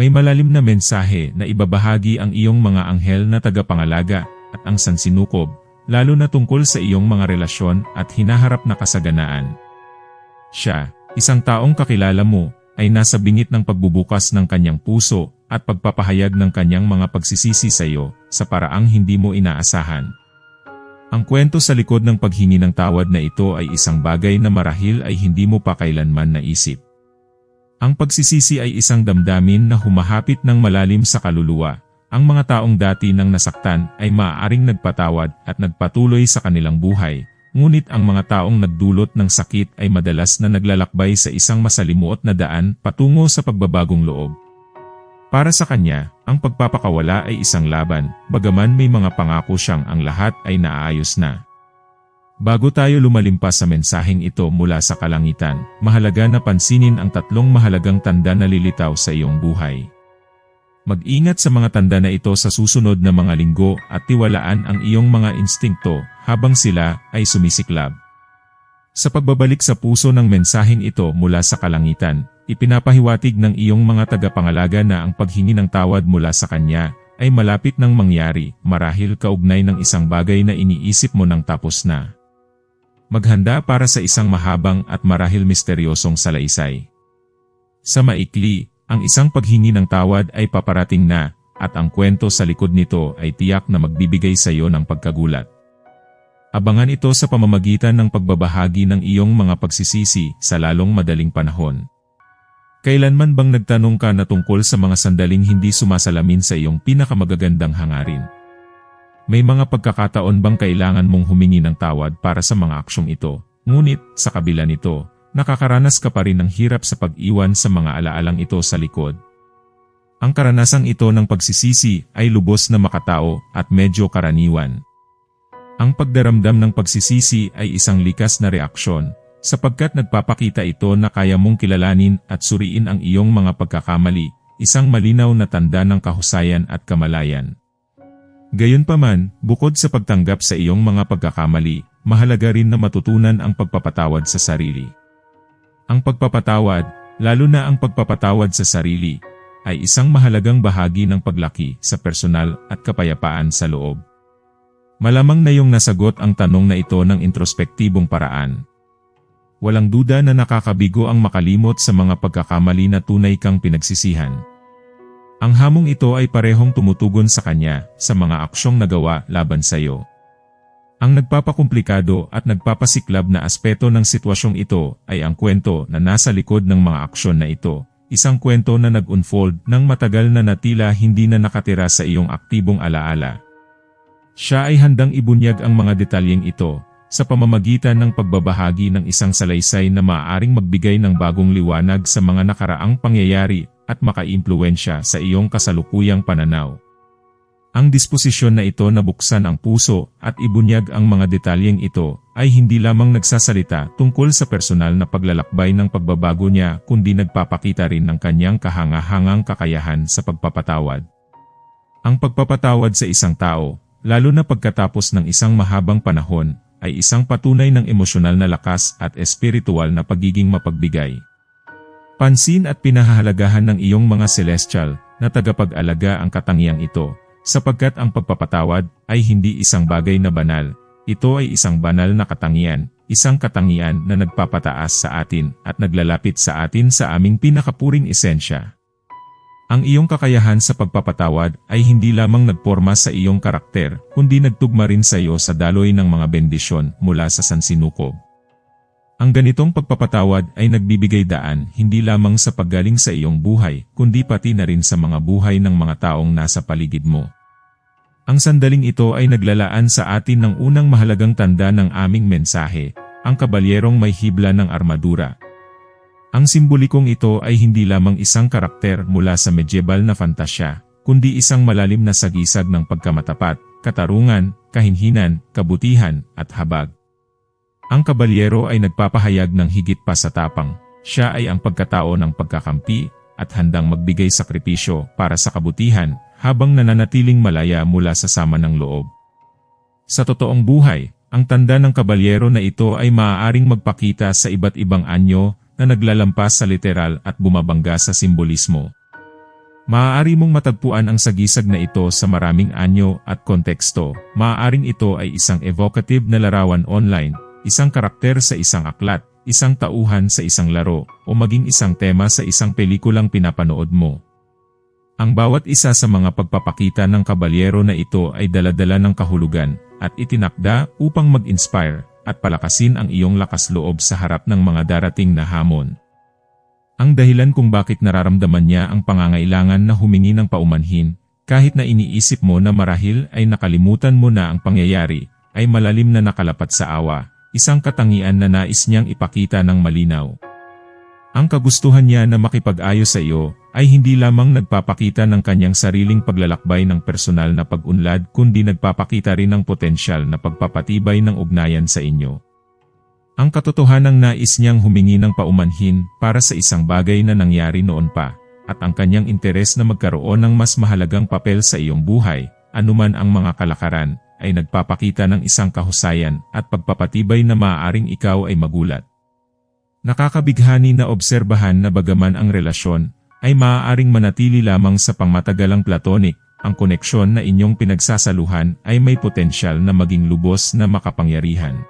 May malalim na mensahe na ibabahagi ang iyong mga anghel na tagapangalaga at ang sansinukob, lalo na tungkol sa iyong mga relasyon at hinaharap na kasaganaan. Siya, isang taong kakilala mo, ay nasa bingit ng pagbubukas ng kanyang puso at pagpapahayag ng kanyang mga pagsisisi sa iyo sa paraang hindi mo inaasahan. Ang kwento sa likod ng paghingi ng tawad na ito ay isang bagay na marahil ay hindi mo pa kailanman naisip. Ang pagsisisi ay isang damdamin na humahapit ng malalim sa kaluluwa. Ang mga taong dati nang nasaktan ay maaaring nagpatawad at nagpatuloy sa kanilang buhay, ngunit ang mga taong nagdulot ng sakit ay madalas na naglalakbay sa isang masalimuot na daan patungo sa pagbabagong loob. Para sa kanya, ang pagpapakawala ay isang laban, bagaman may mga pangako siyang ang lahat ay naaayos na. Bago tayo lumalim pa sa mensaheng ito mula sa kalangitan, mahalaga na pansinin ang tatlong mahalagang tanda na lilitaw sa iyong buhay. Mag-ingat sa mga tanda na ito sa susunod na mga linggo at tiwalaan ang iyong mga instinkto habang sila ay sumisiklab. Sa pagbabalik sa puso ng mensaheng ito mula sa kalangitan, ipinapahiwatig ng iyong mga tagapangalaga na ang paghingi ng tawad mula sa Kanya ay malapit nang mangyari marahil kaugnay ng isang bagay na iniisip mo nang tapos na. Maghanda para sa isang mahabang at marahil misteryosong salaysay. Sa maikli, ang isang paghingi ng tawad ay paparating na at ang kwento sa likod nito ay tiyak na magbibigay sa iyo ng pagkagulat. Abangan ito sa pamamagitan ng pagbabahagi ng iyong mga pagsisisi sa lalong madaling panahon. Kailanman bang nagtanong ka na tungkol sa mga sandaling hindi sumasalamin sa iyong pinakamagagandang hangarin? May mga pagkakataon bang kailangan mong humingi ng tawad para sa mga aksyong ito, ngunit sa kabila nito, nakakaranas ka pa rin ng hirap sa pag-iwan sa mga alaalang ito sa likod? Ang karanasang ito ng pagsisisi ay lubos na makatao at medyo karaniwan. Ang pagdaramdam ng pagsisisi ay isang likas na reaksyon, sapagkat nagpapakita ito na kaya mong kilalanin at suriin ang iyong mga pagkakamali, isang malinaw na tanda ng kahusayan at kamalayan. Gayunpaman, bukod sa pagtanggap sa iyong mga pagkakamali, mahalaga rin na matutunan ang pagpapatawad sa sarili. Ang pagpapatawad, lalo na ang pagpapatawad sa sarili, ay isang mahalagang bahagi ng paglaki sa personal at kapayapaan sa loob. Malamang na iyong nasagot ang tanong na ito ng introspektibong paraan. Walang duda na nakakabigo ang makalimot sa mga pagkakamali na tunay kang pinagsisihan. Ang hamong ito ay parehong tumutugon sa kanya sa mga aksyong nagawa laban sa iyo. Ang nagpapakomplikado at nagpapasiklab na aspeto ng sitwasyong ito ay ang kwento na nasa likod ng mga aksyon na ito, isang kwento na nag-unfold ng matagal na natila hindi na nakatira sa iyong aktibong alaala. Siya ay handang ibunyag ang mga detalyeng ito sa pamamagitan ng pagbabahagi ng isang salaysay na maaaring magbigay ng bagong liwanag sa mga nakaraang pangyayari at makaimpluensya sa iyong kasalukuyang pananaw. Ang disposisyon na ito na buksan ang puso at ibunyag ang mga detalyeng ito ay hindi lamang nagsasalita tungkol sa personal na paglalakbay ng pagbabago niya kundi nagpapakita rin ng kanyang kahangahangang kakayahan sa pagpapatawad. Ang pagpapatawad sa isang tao, lalo na pagkatapos ng isang mahabang panahon, ay isang patunay ng emosyonal na lakas at espiritual na pagiging mapagbigay. Pansin at pinahahalagahan ng iyong mga celestial na tagapag-alaga ang katangiang ito, sapagkat ang pagpapatawad ay hindi isang bagay na banal, ito ay isang banal na katangian, isang katangian na nagpapataas sa atin at naglalapit sa atin sa aming pinakapuring esensya. Ang iyong kakayahan sa pagpapatawad ay hindi lamang nagporma sa iyong karakter, kundi nagtugma rin sa iyo sa daloy ng mga bendisyon mula sa sansinukob. Ang ganitong pagpapatawad ay nagbibigay daan hindi lamang sa paggaling sa iyong buhay, kundi pati na rin sa mga buhay ng mga taong nasa paligid mo. Ang sandaling ito ay naglalaan sa atin ng unang mahalagang tanda ng aming mensahe, ang kabalyerong may hibla ng armadura. Ang simbolikong ito ay hindi lamang isang karakter mula sa medieval na fantasya, kundi isang malalim na sagisag ng pagkamatapat, katarungan, kahinhinan, kabutihan, at habag. Ang kabalyero ay nagpapahayag ng higit pa sa tapang. Siya ay ang pagkatao ng pagkakampi at handang magbigay sakripisyo para sa kabutihan habang nananatiling malaya mula sa sama ng loob. Sa totoong buhay, ang tanda ng kabalyero na ito ay maaaring magpakita sa iba't ibang anyo na naglalampas sa literal at bumabangga sa simbolismo. Maaari mong matagpuan ang sagisag na ito sa maraming anyo at konteksto. Maaaring ito ay isang evocative na larawan online, isang karakter sa isang aklat, isang tauhan sa isang laro, o maging isang tema sa isang pelikulang pinapanood mo. Ang bawat isa sa mga pagpapakita ng kabalyero na ito ay daladala ng kahulugan at itinakda upang mag-inspire at palakasin ang iyong lakas loob sa harap ng mga darating na hamon. Ang dahilan kung bakit nararamdaman niya ang pangangailangan na humingi ng paumanhin, kahit na iniisip mo na marahil ay nakalimutan mo na ang pangyayari, ay malalim na nakalapat sa awa, isang katangian na nais niyang ipakita ng malinaw. Ang kagustuhan niya na makipag-ayos sa iyo ay hindi lamang nagpapakita ng kanyang sariling paglalakbay ng personal na pag-unlad kundi nagpapakita rin ng potensyal na pagpapatibay ng ugnayan sa inyo. Ang katotohanang nais niyang humingi ng paumanhin para sa isang bagay na nangyari noon pa, at ang kanyang interes na magkaroon ng mas mahalagang papel sa iyong buhay, anuman ang mga kalakaran, ay nagpapakita ng isang kahusayan at pagpapatibay na maaaring ikaw ay magulat. Nakakabighani na obserbahan na bagaman ang relasyon ay maaaring manatili lamang sa pangmatagalang platonic, ang koneksyon na inyong pinagsasaluhan ay may potensyal na maging lubos na makapangyarihan.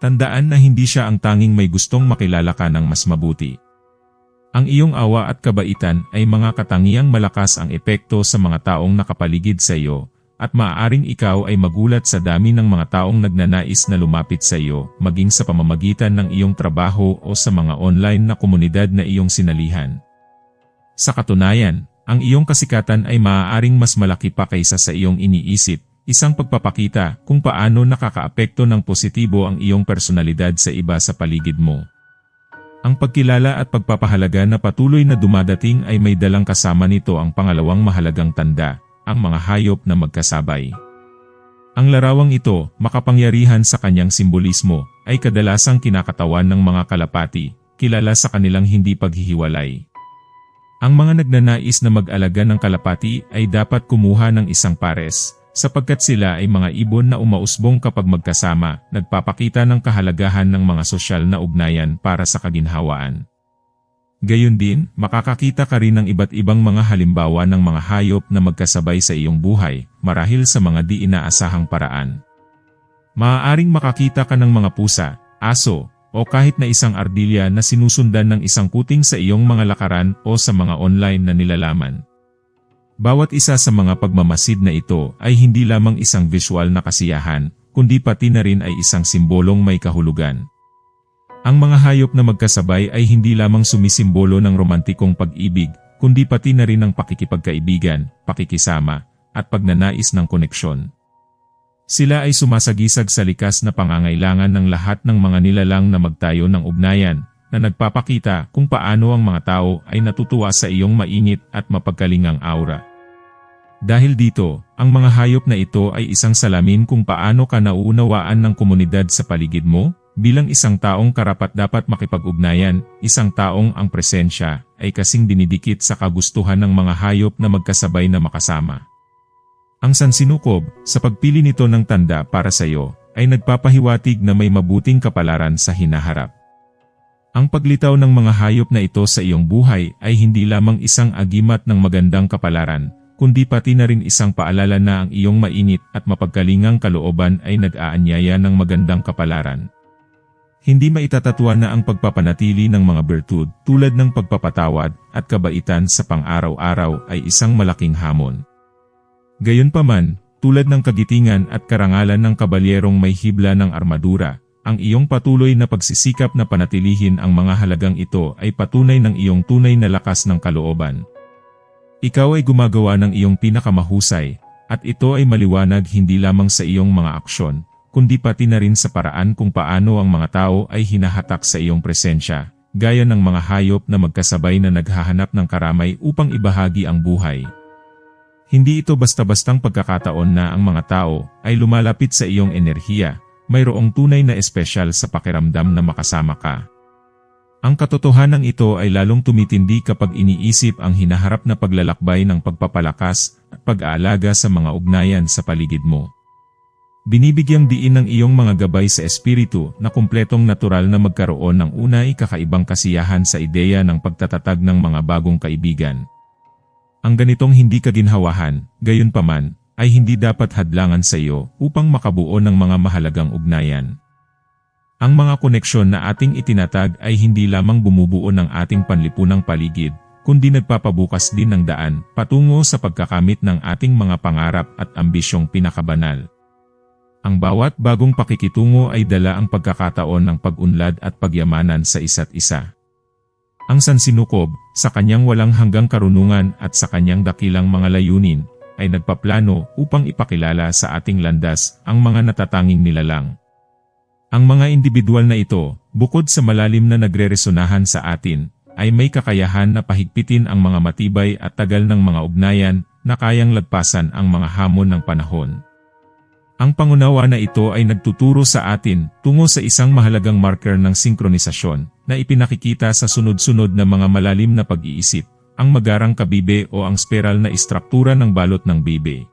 Tandaan na hindi siya ang tanging may gustong makilala ka ng mas mabuti. Ang iyong awa at kabaitan ay mga katangiang malakas ang epekto sa mga taong nakapaligid sa iyo, at maaaring ikaw ay magulat sa dami ng mga taong nagnanais na lumapit sa iyo, maging sa pamamagitan ng iyong trabaho o sa mga online na komunidad na iyong sinalihan. Sa katunayan, ang iyong kasikatan ay maaaring mas malaki pa kaysa sa iyong iniisip, isang pagpapakita kung paano nakakaapekto ng positibo ang iyong personalidad sa iba sa paligid mo. Ang pagkilala at pagpapahalaga na patuloy na dumadating ay may dalang kasama nito ang pangalawang mahalagang tanda, ang mga hayop na magkasabay. Ang larawang ito, makapangyarihan sa kanyang simbolismo, ay kadalasang kinakatawan ng mga kalapati, kilala sa kanilang hindi paghihiwalay. Ang mga nagnanais na mag-alaga ng kalapati ay dapat kumuha ng isang pares, sapagkat sila ay mga ibon na umausbong kapag magkasama, nagpapakita ng kahalagahan ng mga sosyal na ugnayan para sa kaginhawaan. Gayun din, makakakita ka rin ng iba't ibang mga halimbawa ng mga hayop na magkasabay sa iyong buhay, marahil sa mga di inaasahang paraan. Maaaring makakita ka ng mga pusa, aso, o kahit na isang ardilya na sinusundan ng isang kuting sa iyong mga lakaran o sa mga online na nilalaman. Bawat isa sa mga pagmamasid na ito ay hindi lamang isang visual na kasiyahan, kundi pati na rin ay isang simbolong may kahulugan. Ang mga hayop na magkasabay ay hindi lamang sumisimbolo ng romantikong pag-ibig, kundi pati na rin ng pakikipagkaibigan, pakikisama, at pagnanais ng koneksyon. Sila ay sumasagisag sa likas na pangangailangan ng lahat ng mga nilalang na magtayo ng ugnayan, na nagpapakita kung paano ang mga tao ay natutuwa sa iyong mainit at mapagkalingang aura. Dahil dito, ang mga hayop na ito ay isang salamin kung paano ka nauunawaan ng komunidad sa paligid mo, Bilang isang taong karapat dapat makipag-ugnayan, isang taong ang presensya ay kasing dinidikit sa kagustuhan ng mga hayop na magkasabay na makasama. Ang sansinukob, sa pagpili nito ng tanda para sa iyo, ay nagpapahiwatig na may mabuting kapalaran sa hinaharap. Ang paglitaw ng mga hayop na ito sa iyong buhay ay hindi lamang isang agimat ng magandang kapalaran, kundi pati na rin isang paalala na ang iyong mainit at mapagkalingang kalooban ay nag-aanyaya ng magandang kapalaran. Hindi maitatatuan na ang pagpapanatili ng mga bertud tulad ng pagpapatawad at kabaitan sa pang-araw-araw ay isang malaking hamon. Gayunpaman, tulad ng kagitingan at karangalan ng kabalyerong may hibla ng armadura, ang iyong patuloy na pagsisikap na panatilihin ang mga halagang ito ay patunay ng iyong tunay na lakas ng kalooban. Ikaw ay gumagawa ng iyong pinakamahusay, at ito ay maliwanag hindi lamang sa iyong mga aksyon, kundi pati na rin sa paraan kung paano ang mga tao ay hinahatak sa iyong presensya, gaya ng mga hayop na magkasabay na naghahanap ng karamay upang ibahagi ang buhay. Hindi ito basta-bastang pagkakataon na ang mga tao ay lumalapit sa iyong enerhiya, mayroong tunay na espesyal sa pakiramdam na makasama ka. Ang katotohanan ito ay lalong tumitindi kapag iniisip ang hinaharap na paglalakbay ng pagpapalakas at pag-aalaga sa mga ugnayan sa paligid mo. Binibigyang diin ng iyong mga gabay sa espiritu na kumpletong natural na magkaroon ng unay kakaibang kasiyahan sa ideya ng pagtatatag ng mga bagong kaibigan. Ang ganitong hindi kaginhawahan, gayon paman, ay hindi dapat hadlangan sa iyo upang makabuo ng mga mahalagang ugnayan. Ang mga koneksyon na ating itinatag ay hindi lamang bumubuo ng ating panlipunang paligid, kundi nagpapabukas din ng daan patungo sa pagkakamit ng ating mga pangarap at ambisyong pinakabanal. Ang bawat bagong pakikitungo ay dala ang pagkakataon ng pag-unlad at pagyamanan sa isa't isa. Ang sansinukob, sa kanyang walang hanggang karunungan at sa kanyang dakilang mga layunin, ay nagpaplano upang ipakilala sa ating landas ang mga natatanging nilalang. Ang mga individual na ito, bukod sa malalim na nagreresonahan sa atin, ay may kakayahan na pahigpitin ang mga matibay at tagal ng mga ugnayan na kayang lagpasan ang mga hamon ng panahon. Ang pangunawa na ito ay nagtuturo sa atin tungo sa isang mahalagang marker ng sinkronisasyon na ipinakikita sa sunod-sunod na mga malalim na pag-iisip ang magarang kabibe o ang spiral na istruktura ng balot ng bibe.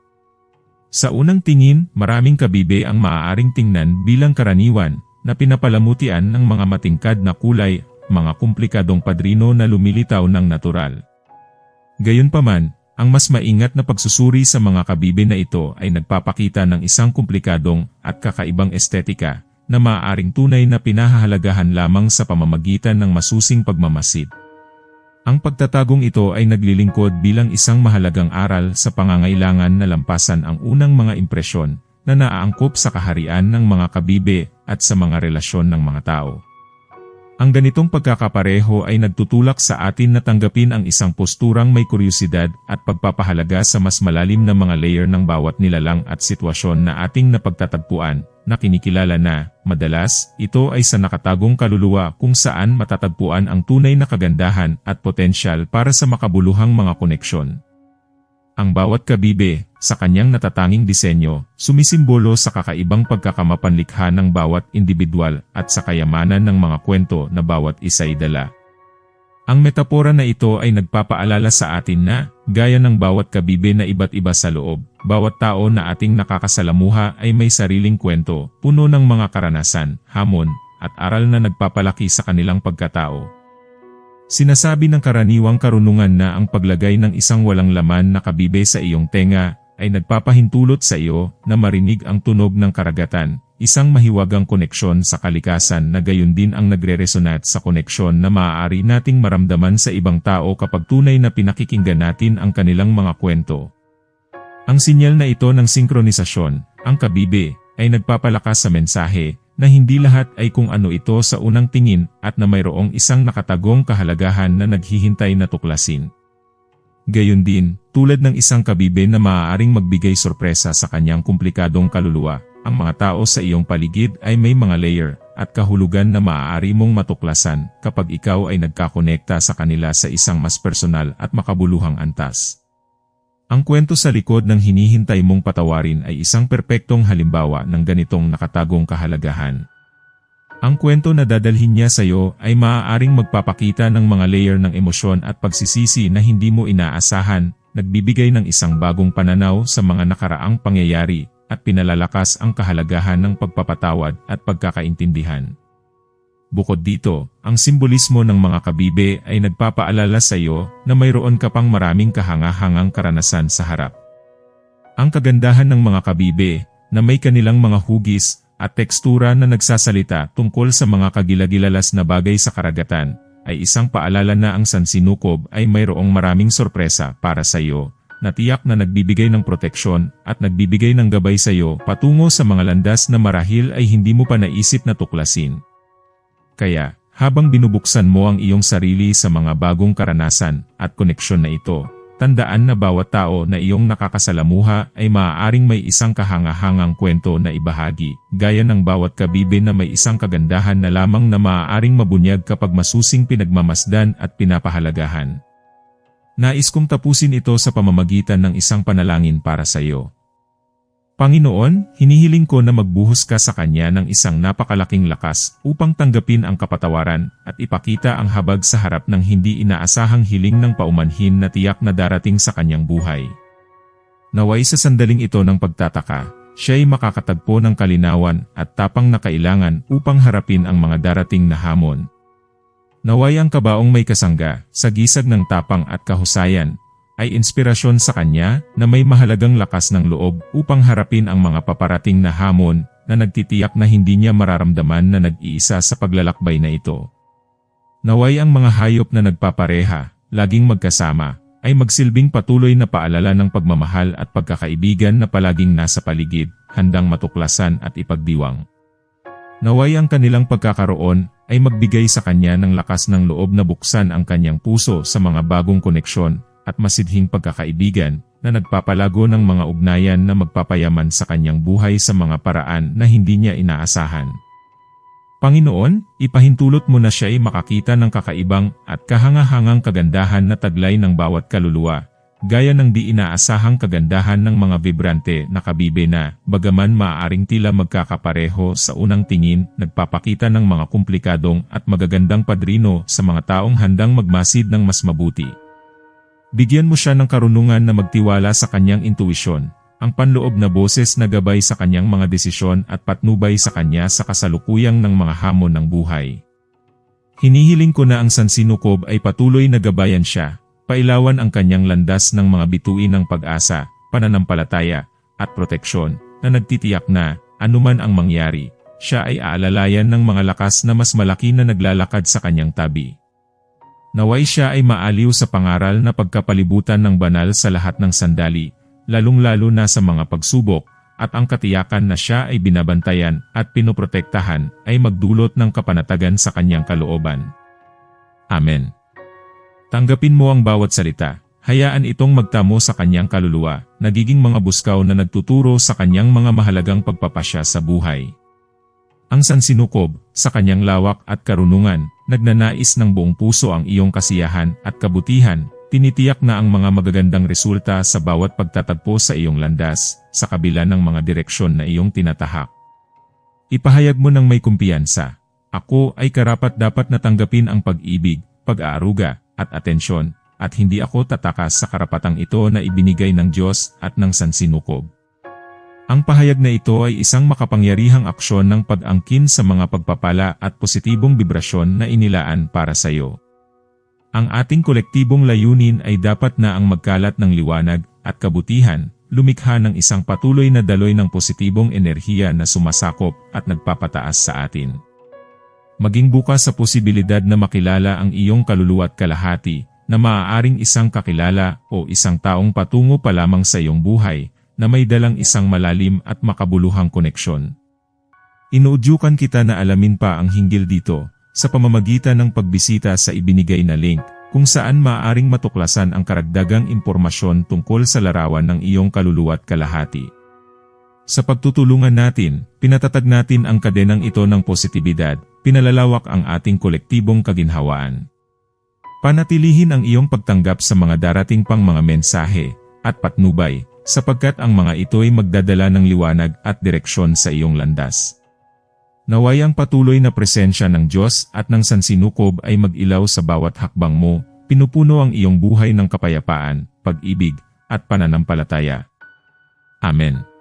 Sa unang tingin, maraming kabibe ang maaaring tingnan bilang karaniwan na pinapalamutian ng mga matingkad na kulay, mga komplikadong padrino na lumilitaw ng natural. Gayunpaman, ang mas maingat na pagsusuri sa mga kabibe na ito ay nagpapakita ng isang komplikadong at kakaibang estetika na maaaring tunay na pinahahalagahan lamang sa pamamagitan ng masusing pagmamasid. Ang pagtatagong ito ay naglilingkod bilang isang mahalagang aral sa pangangailangan na lampasan ang unang mga impresyon na naaangkop sa kaharian ng mga kabibe at sa mga relasyon ng mga tao. Ang ganitong pagkakapareho ay nagtutulak sa atin na tanggapin ang isang posturang may kuryosidad at pagpapahalaga sa mas malalim na mga layer ng bawat nilalang at sitwasyon na ating napagtatagpuan na kinikilala na, madalas, ito ay sa nakatagong kaluluwa kung saan matatagpuan ang tunay na kagandahan at potensyal para sa makabuluhang mga koneksyon. Ang bawat kabibe, sa kanyang natatanging disenyo, sumisimbolo sa kakaibang pagkakamapanlikha ng bawat individual at sa kayamanan ng mga kwento na bawat isa'y dala. Ang metapora na ito ay nagpapaalala sa atin na, gaya ng bawat kabibe na iba't iba sa loob, bawat tao na ating nakakasalamuha ay may sariling kwento, puno ng mga karanasan, hamon, at aral na nagpapalaki sa kanilang pagkatao. Sinasabi ng karaniwang karunungan na ang paglagay ng isang walang laman na kabibe sa iyong tenga ay nagpapahintulot sa iyo na marinig ang tunog ng karagatan, isang mahiwagang koneksyon sa kalikasan na gayon din ang nagre-resonate sa koneksyon na maaari nating maramdaman sa ibang tao kapag tunay na pinakikinggan natin ang kanilang mga kwento. Ang sinyal na ito ng sinkronisasyon, ang kabibe, ay nagpapalakas sa mensahe na hindi lahat ay kung ano ito sa unang tingin at na mayroong isang nakatagong kahalagahan na naghihintay na tuklasin. Gayon din, tulad ng isang kabibe na maaaring magbigay sorpresa sa kanyang komplikadong kaluluwa, ang mga tao sa iyong paligid ay may mga layer at kahulugan na maaari mong matuklasan kapag ikaw ay nagkakonekta sa kanila sa isang mas personal at makabuluhang antas. Ang kwento sa likod ng hinihintay mong patawarin ay isang perpektong halimbawa ng ganitong nakatagong kahalagahan. Ang kwento na dadalhin niya sa iyo ay maaaring magpapakita ng mga layer ng emosyon at pagsisisi na hindi mo inaasahan, nagbibigay ng isang bagong pananaw sa mga nakaraang pangyayari, at pinalalakas ang kahalagahan ng pagpapatawad at pagkakaintindihan. Bukod dito, ang simbolismo ng mga kabibe ay nagpapaalala sa iyo na mayroon ka pang maraming kahangahangang karanasan sa harap. Ang kagandahan ng mga kabibe, na may kanilang mga hugis, at tekstura na nagsasalita tungkol sa mga kagilagilalas na bagay sa karagatan, ay isang paalala na ang sansinukob ay mayroong maraming sorpresa para sa iyo, na tiyak na nagbibigay ng proteksyon at nagbibigay ng gabay sa iyo patungo sa mga landas na marahil ay hindi mo pa naisip na tuklasin. Kaya, habang binubuksan mo ang iyong sarili sa mga bagong karanasan at koneksyon na ito, Tandaan na bawat tao na iyong nakakasalamuha ay maaaring may isang kahangahangang kwento na ibahagi, gaya ng bawat kabibe na may isang kagandahan na lamang na maaaring mabunyag kapag masusing pinagmamasdan at pinapahalagahan. Nais kong tapusin ito sa pamamagitan ng isang panalangin para sa iyo. Panginoon, hinihiling ko na magbuhos ka sa Kanya ng isang napakalaking lakas upang tanggapin ang kapatawaran at ipakita ang habag sa harap ng hindi inaasahang hiling ng paumanhin na tiyak na darating sa Kanyang buhay. Naway sa sandaling ito ng pagtataka, siya'y makakatagpo ng kalinawan at tapang na kailangan upang harapin ang mga darating na hamon. Naway ang kabaong may kasangga, sa gisag ng tapang at kahusayan, ay inspirasyon sa kanya na may mahalagang lakas ng loob upang harapin ang mga paparating na hamon na nagtitiyak na hindi niya mararamdaman na nag-iisa sa paglalakbay na ito. Naway ang mga hayop na nagpapareha, laging magkasama, ay magsilbing patuloy na paalala ng pagmamahal at pagkakaibigan na palaging nasa paligid, handang matuklasan at ipagdiwang. Naway ang kanilang pagkakaroon ay magbigay sa kanya ng lakas ng loob na buksan ang kanyang puso sa mga bagong koneksyon at masidhing pagkakaibigan na nagpapalago ng mga ugnayan na magpapayaman sa kanyang buhay sa mga paraan na hindi niya inaasahan. Panginoon, ipahintulot mo na siya ay makakita ng kakaibang at kahangahangang kagandahan na taglay ng bawat kaluluwa, gaya ng di inaasahang kagandahan ng mga vibrante na kabibe na, bagaman maaaring tila magkakapareho sa unang tingin, nagpapakita ng mga komplikadong at magagandang padrino sa mga taong handang magmasid ng mas mabuti. Bigyan mo siya ng karunungan na magtiwala sa kanyang intuisyon, ang panloob na boses na gabay sa kanyang mga desisyon at patnubay sa kanya sa kasalukuyang ng mga hamon ng buhay. Hinihiling ko na ang sansinukob ay patuloy na gabayan siya, pailawan ang kanyang landas ng mga bituin ng pag-asa, pananampalataya, at proteksyon, na nagtitiyak na, anuman ang mangyari, siya ay aalalayan ng mga lakas na mas malaki na naglalakad sa kanyang tabi. Naway siya ay maaliw sa pangaral na pagkapalibutan ng banal sa lahat ng sandali, lalong-lalo na sa mga pagsubok, at ang katiyakan na siya ay binabantayan at pinoprotektahan ay magdulot ng kapanatagan sa kanyang kalooban. Amen. Tanggapin mo ang bawat salita, hayaan itong magtamo sa kanyang kaluluwa, nagiging mga buskaw na nagtuturo sa kanyang mga mahalagang pagpapasya sa buhay. Ang sansinukob, sa kanyang lawak at karunungan, nagnanais ng buong puso ang iyong kasiyahan at kabutihan, Tinitiyak na ang mga magagandang resulta sa bawat pagtatagpo sa iyong landas, sa kabila ng mga direksyon na iyong tinatahak. Ipahayag mo ng may kumpiyansa. Ako ay karapat dapat natanggapin ang pag-ibig, pag-aaruga, at atensyon, at hindi ako tatakas sa karapatang ito na ibinigay ng Diyos at ng sansinukob. Ang pahayag na ito ay isang makapangyarihang aksyon ng pag-angkin sa mga pagpapala at positibong vibrasyon na inilaan para sa iyo. Ang ating kolektibong layunin ay dapat na ang magkalat ng liwanag at kabutihan, lumikha ng isang patuloy na daloy ng positibong enerhiya na sumasakop at nagpapataas sa atin. Maging bukas sa posibilidad na makilala ang iyong kaluluwa at kalahati, na maaaring isang kakilala o isang taong patungo pa lamang sa iyong buhay, na may dalang isang malalim at makabuluhang koneksyon. Inuudyukan kita na alamin pa ang hinggil dito, sa pamamagitan ng pagbisita sa ibinigay na link, kung saan maaaring matuklasan ang karagdagang impormasyon tungkol sa larawan ng iyong kaluluwa at kalahati. Sa pagtutulungan natin, pinatatag natin ang kadenang ito ng positibidad, pinalalawak ang ating kolektibong kaginhawaan. Panatilihin ang iyong pagtanggap sa mga darating pang mga mensahe at patnubay, sapagkat ang mga ito ay magdadala ng liwanag at direksyon sa iyong landas. Naway ang patuloy na presensya ng Diyos at ng sansinukob ay mag-ilaw sa bawat hakbang mo, pinupuno ang iyong buhay ng kapayapaan, pag-ibig, at pananampalataya. Amen.